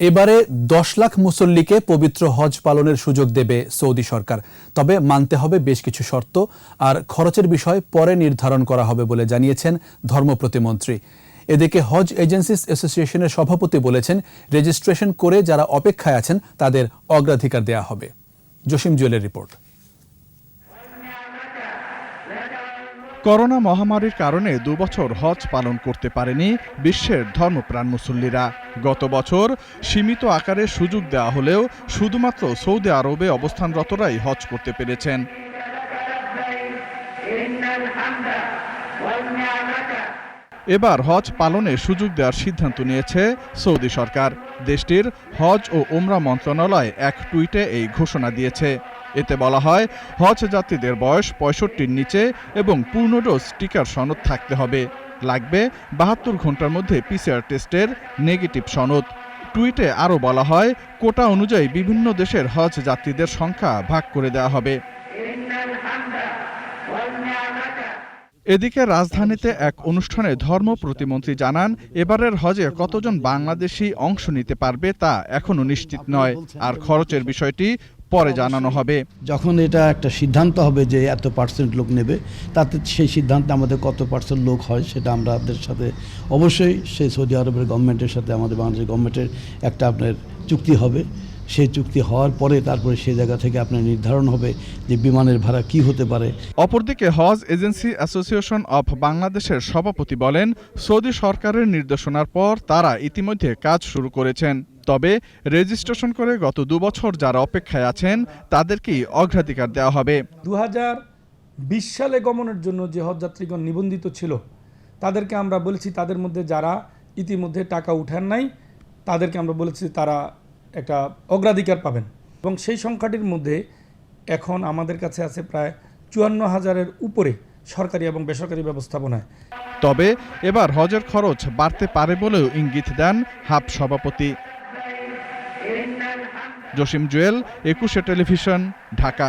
এবারে দশ লাখ মুসল্লিকে পবিত্র হজ পালনের সুযোগ দেবে সৌদি সরকার। তবে মানতে হবে বেশ কিছু শর্ত, আর খরচের বিষয় পরে নির্ধারণ করা হবে বলে জানিয়েছেন ধর্ম প্রতিমন্ত্রী। এদিকে হজ এজেন্সিস অ্যাসোসিয়েশনের সভাপতি বলেছেন, রেজিস্ট্রেশন করে যারা অপেক্ষায় আছেন তাদের অগ্রাধিকার দেয়া হবে। জসিম জুয়েলের রিপোর্ট। করোনা মহামারীর কারণে দুবছর হজ পালন করতে পারেনি বিশ্বের ধর্মপ্রাণ মুসল্লিরা। গত বছর সীমিত আকারে সুযোগ দেওয়া হলেও শুধুমাত্র সৌদি আরবে অবস্থানরতরাই হজ করতে পেরেছেন। এবার হজ পালনে সুযোগ দেওয়ার সিদ্ধান্ত নিয়েছে সৌদি সরকার। দেশটির হজ ও ওমরা মন্ত্রণালয় এক টুইটে এই ঘোষণা দিয়েছে। এতে বলা হয়, হজ যাত্রীদের বয়স পঁয়ষট্টির নিচে এবং পূর্ণ ডোজ টিকার সনদ থাকতে হবে। লাগবে বাহাত্তর ঘণ্টার মধ্যে পিসিআর টেস্টের নেগেটিভ সনদ। টুইটে আরও বলা হয়, কোটা অনুযায়ী বিভিন্ন দেশের হজ যাত্রীদের সংখ্যা ভাগ করে দেওয়া হবে। এদিকে রাজধানীতে এক অনুষ্ঠানে ধর্ম প্রতিমন্ত্রী জানান, এবারের হজে কতজন বাংলাদেশি অংশ নিতে পারবে তা এখনও নিশ্চিত নয়। আর খরচের বিষয়টি পরে জানানো হবে। যখন এটা একটা সিদ্ধান্ত হবে যে এত পার্সেন্ট লোক নেবে তাতে সেই সিদ্ধান্তে আমাদের কত পার্সেন্ট লোক হয় সেটা আমরা আপনাদের সাথে অবশ্যই সেই সৌদি আরবের গভর্নমেন্টের সাথে আমাদের বাংলাদেশ গভর্নমেন্টের একটা আপনার চুক্তি হবে। সেই চুক্তি হওয়ার পরে তারপরে সেই জায়গা থেকে আপনার নির্ধারণ হবে যে বিমানের ভাড়া কি হতে পারে। অপরদিকে হজ এজেন্সি অ্যাসোসিয়েশন অফ বাংলাদেশের সভাপতি বলেন সৌদি সরকারের নির্দেশনার পর তারা ইতিমধ্যে কাজ শুরু করেছেন। তবে রেজিস্ট্রেশন করে গত দুবছর যারা অপেক্ষায় আছেন তাদেরকেই অগ্রাধিকার দেওয়া হবে। দু বিশ সালে গমনের জন্য যে হজযাত্রীগণ নিবন্ধিত ছিল তাদেরকে আমরা বলেছি তাদের মধ্যে যারা ইতিমধ্যে টাকা উঠান নাই তাদেরকে আমরা বলেছি তারা একটা অগ্রাধিকার পাবেন। এবং সেই সংখ্যাটির মধ্যে এখন আমাদের কাছে আছে প্রায় চুয়ান্ন হাজারের উপরে সরকারি এবং বেসরকারি ব্যবস্থাপনায়। তবে এবার হজের খরচ বাড়তে পারে বলেও ইঙ্গিত দেন হাব সভাপতি। জসিম জুয়েল একুশে টেলিভিশন ঢাকা।